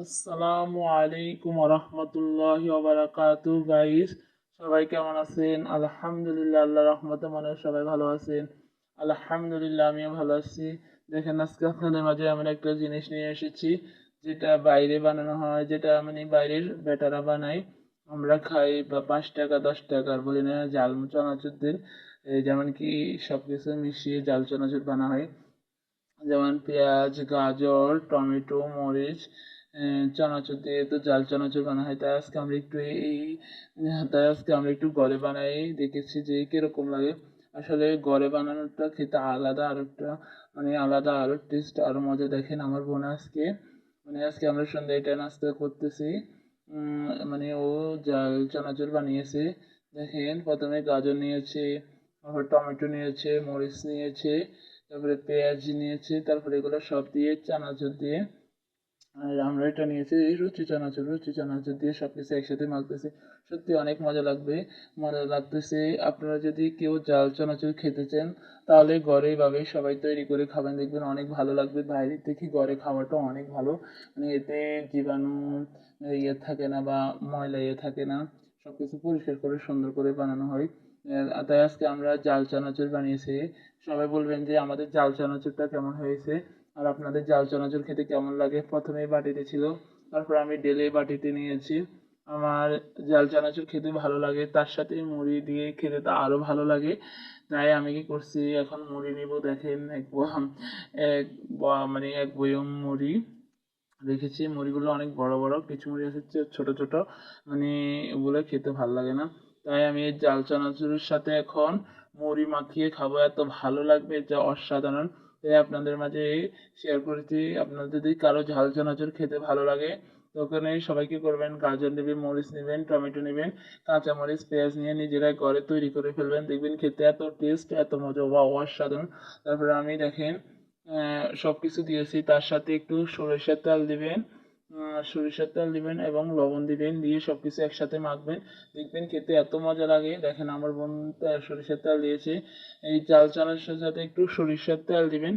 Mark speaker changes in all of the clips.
Speaker 1: আসসালামু আলাইকুম রহমতুল্লাহ বারাকাতু গাইস সবাই কেমন আছেন? আলহামদুলিল্লাহ আল্লাহ রহমতে মনে সবাই ভালো আছেন। আলহামদুলিল্লাহ, আমিও ভালো আছি। দেখেন, আজকে আপনাদের মাঝে আমরা একটা জিনিস নিয়ে এসেছি, যেটা বাইরে বানানো হয়, যেটা মানে বাইরের বেটারা বানায়। আমরা খাই বা পাঁচ টাকা, দশ টাকার বলি না, জাল চানাচুর দিন যেমন কি সব কিছু মিশিয়ে জাল চানাচুর বানা হয়। যেমন পেঁয়াজ, গাজর, টমেটো, মরিচ চানাচুর দিয়ে তো জাল চানাচুর বানা হয় তাই আজকে আমরা একটু এই, তাই আজকে আমরা একটু ঘরে বানাই, দেখেছি যে কীরকম লাগে। আসলে ঘরে বানানোটা খেতে আলাদা আর একটা মানে আলাদা আরও টেস্ট আরও মজা। দেখেন আমার বোন আজকে মানে আজকে আমরা সন্ধ্যা এটা নাস্তা করতেছি। মানে ও জাল চানাচুর বানিয়েছে। দেখেন প্রথমে গাজর নিয়েছে, তারপর টমেটো নিয়েছে, মরিচ নিয়েছে, তারপরে পেঁয়াজ নিয়েছে, তারপরে এগুলো সব দিয়ে চানাচুর দিয়ে আর আমরা এটা নিয়েছি রুচি চানাচুর রুচি চানাচুর দিয়ে সব কিছু একসাথে মাখতেছি। সত্যি অনেক মজা লাগবে, মজা লাগতেছে। আপনারা যদি কেউ জাল চানাচুর খেতে চান, তাহলে ঘরে এইভাবে সবাই তৈরি করে খাবেন, দেখবেন অনেক ভালো লাগবে। বাইরে থেকে ঘরে খাওয়াটা অনেক ভালো। মানে এতে জীবাণু ইয়ে থাকে না বা ময়লা ইয়ে থাকে না। সব কিছু পরিষ্কার করে, সুন্দর করে বানানো হয়। তাই আজকে আমরা জাল চানাচুর বানিয়েছি। সবাই বলবেন যে আমাদের জাল চানাচুরটা কেমন হয়েছে? আর আপনাদের জাল চানাচুর খেতে কেমন লাগে, প্রথমে বাটিতে ছিল। তারপর আমি ডেলে বাটিতে নিয়েছি। আমার জাল চানাচুর খেতে ভালো লাগে, তার সাথে মুড়ি দিয়ে খেতে তো আরও ভালো লাগে। তাই আমি কি করছি, এখন মুড়ি নিব, দেখেন এক এক মানে এক বয়ম মুড়ি রেখেছি। মুড়িগুলো অনেক বড় বড়, কিছু মুড়ি আছে ছোট ছোট মানে ওগুলো খেতে ভালো লাগে না। তাই আমি জাল চানাচুরের সাথে এখন মুড়ি মাখিয়ে খাব, এত ভালো লাগবে, যা অসাধারণ। তাই আপনাদের মাঝে শেয়ার করেছি। আপনাদের যদি কারও ঝাল চানাচুর খেতে ভালো লাগে ওখানে সবাইকে করবেন। গাজর নেবেন, মরিচ নেবেন, টমেটো নেবেন কাঁচামরিচ পেঁয়াজ নিয়ে নিজেরাই ঘরে তৈরি করে ফেলবেন। দেখবেন খেতে এত টেস্ট এত মজা বা অসাধারণ। তারপরে আমি দেখেন সব কিছু দিয়েছি। তার সাথে একটু সরিষার তেল দিবেন। সরিষার তেল দিবেন এবং লবণ দিবেন, দিয়ে সব কিছু একসাথে মাখবেন। দেখবেন খেতে এত মজা লাগে। দেখেন আমার বোন সরিষার তেল দিয়েছে। এই চাল চালের সাথে একটু সরিষার তেল দিবেন।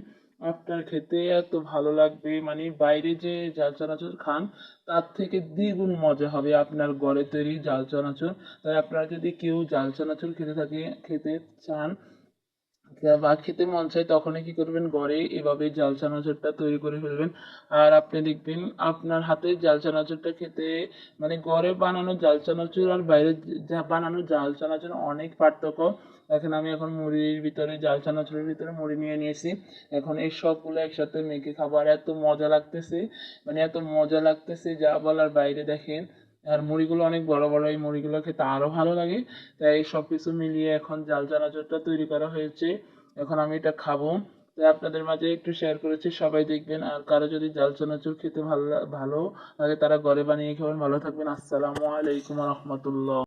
Speaker 1: আপনার খেতে এত ভালো লাগবে। মানে বাইরে যে জাল চানাচুর খান, তার থেকে দ্বিগুণ মজা হবে আপনার ঘরে তৈরি জাল চানাচুর। তাই আপনারা যদি কেউ জাল চানাচুর খেতে থাকে, খেতে চান বা খেতে মন চায় তখনই কি করবেন? ঘরে এভাবে জাল চানাচুরটা তৈরি করে ফেলবেন। আর আপনি দেখবেন আপনার হাতে জাল চানাচুরটা খেতে মানে ঘরে বানানো জাল চানাচুর আর বাইরে বানানো জাল চানাচুর অনেক পার্থক্য। এখন আমি এখন মুড়ির ভিতরে, জাল চানাচুরের ভিতরে মুড়ি নিয়ে নিয়েছি। এখন এই সবগুলো একসাথে মেখে খাবার এত মজা লাগতেছে মানে এত মজা লাগতেছে যা বলার বাইরে দেখেন। আর মুড়িগুলো অনেক বড় বড়, এই মুড়িগুলো খেতে আরও ভালো লাগে। তাই সব কিছু মিলিয়ে এখন জাল চানাচুরটা তৈরি করা হয়েছে। এখন আমি এটা খাব। তাই আপনাদের মাঝে একটু শেয়ার করেছি, সবাই দেখবেন। আর কারও যদি জাল চানাচুর খেতে ভালো ভালো লাগে, তারা ঘরে বানিয়ে খাবেন। ভালো থাকবেন। আসসালামু আলাইকুম রহমতুল্লাহ।